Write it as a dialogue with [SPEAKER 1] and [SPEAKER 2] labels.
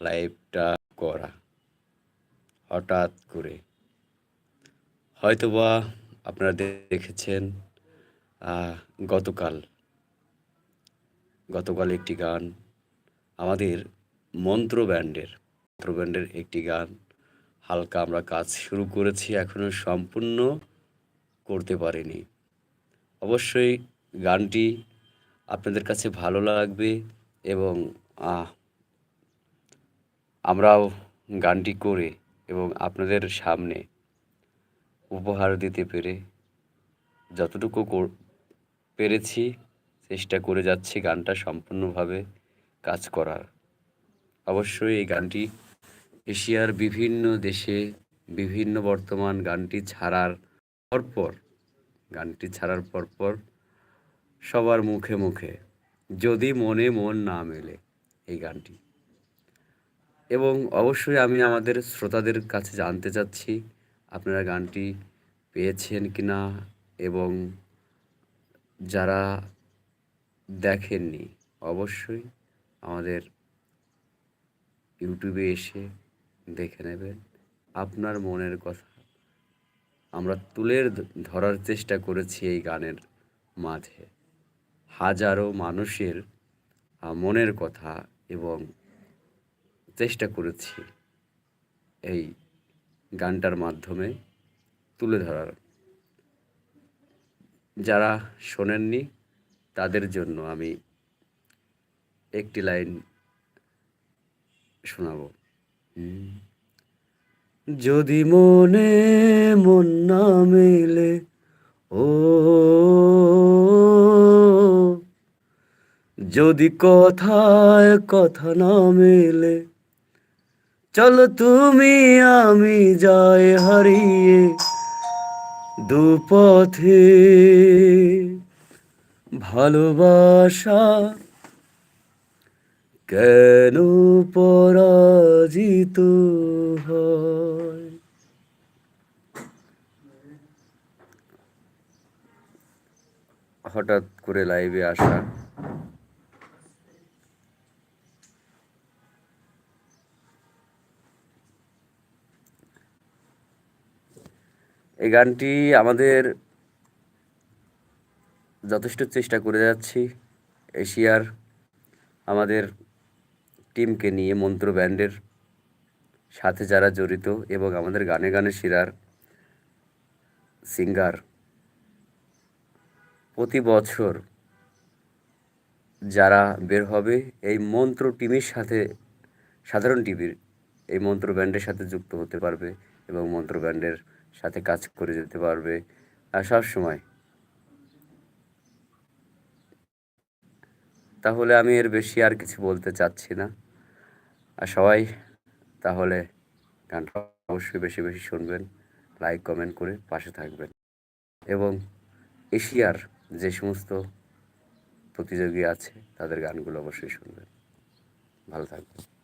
[SPEAKER 1] লাইভটা করা, হঠাৎ করে। হয়তোবা আপনারা দেখেছেন গতকাল গতকাল একটি গান, আমাদের মন্ত্র ব্যান্ডের মন্ত্র ব্যান্ডের একটি গান, হালকা আমরা কাজ শুরু করেছি, এখনও সম্পূর্ণ করতে পারিনি। অবশ্যই গানটি আপনাদের কাছে ভালো লাগবে এবং আমরাও গানটি করে এবং আপনাদের সামনে উপহার দিতে পেরে যতটুকু পেরেছি, চেষ্টা করে যাচ্ছি গানটা সম্পূর্ণভাবে কাজ করার। অবশ্যই এই গানটি এশিয়ার বিভিন্ন দেশে বিভিন্ন বর্তমান গানটি ছাড়ার পরপর, গানটি ছাড়ার পরপর সবার মুখে মুখে, যদি মনে মন না মেলে এই গানটি। এবং অবশ্যই আমি আমাদের শ্রোতাদের কাছে জানতে চাচ্ছি, আপনারা গানটি পেয়েছেন কি না এবং যারা দেখেননি, অবশ্যই আমাদের ইউটিউবে এসে দেখে নেবেন। আপনার মনের কথা আমরা তুলে ধরার চেষ্টা করেছি এই গানের মাঝে। হাজারো মানুষের মনের কথা এবং চেষ্টা করেছি এই গানটার মাধ্যমে তুলে ধরার যারা শোনেননি, তাদের জন্য আমি একটি লাইন শোনাবো। যদি মনে মন না মেলে, ও যদি কথায় কথা না মেলে চলো তুমি আমি যাই হারিয়ে দুপথে। ভালোবাসা কেন পরাজিত হয়? হঠাৎ করে লাইভে আসা এই গানটি আমাদের যথেষ্ট চেষ্টা করে যাচ্ছি এশিয়ার আমাদের টিমকে নিয়ে, মন্ত্র ব্যান্ডের সাথে যারা জড়িত এবং আমাদের গানে গানে শিরার সিঙ্গার প্রতি বছর যারা বের হবে, এই মন্ত্র টিমের সাথে, সাধারণ টিভির এই মন্ত্র ব্যান্ডের সাথে যুক্ত হতে পারবে এবং মন্ত্র ব্যান্ডের সাথে কাজ করে যেতে পারবে, আর সবসময় তাহলে আমি এর বেশি আর কিছু বলতে চাচ্ছি না। আর সবাই তাহলে গানটা অবশ্যই বেশি বেশি শুনবেন, লাইক, কমেন্ট করে পাশে থাকবেন। এবং এশিয়ার যে সমস্ত প্রতিযোগী আছে, তাদের গানগুলো অবশ্যই শুনবেন। ভালো থাকবেন।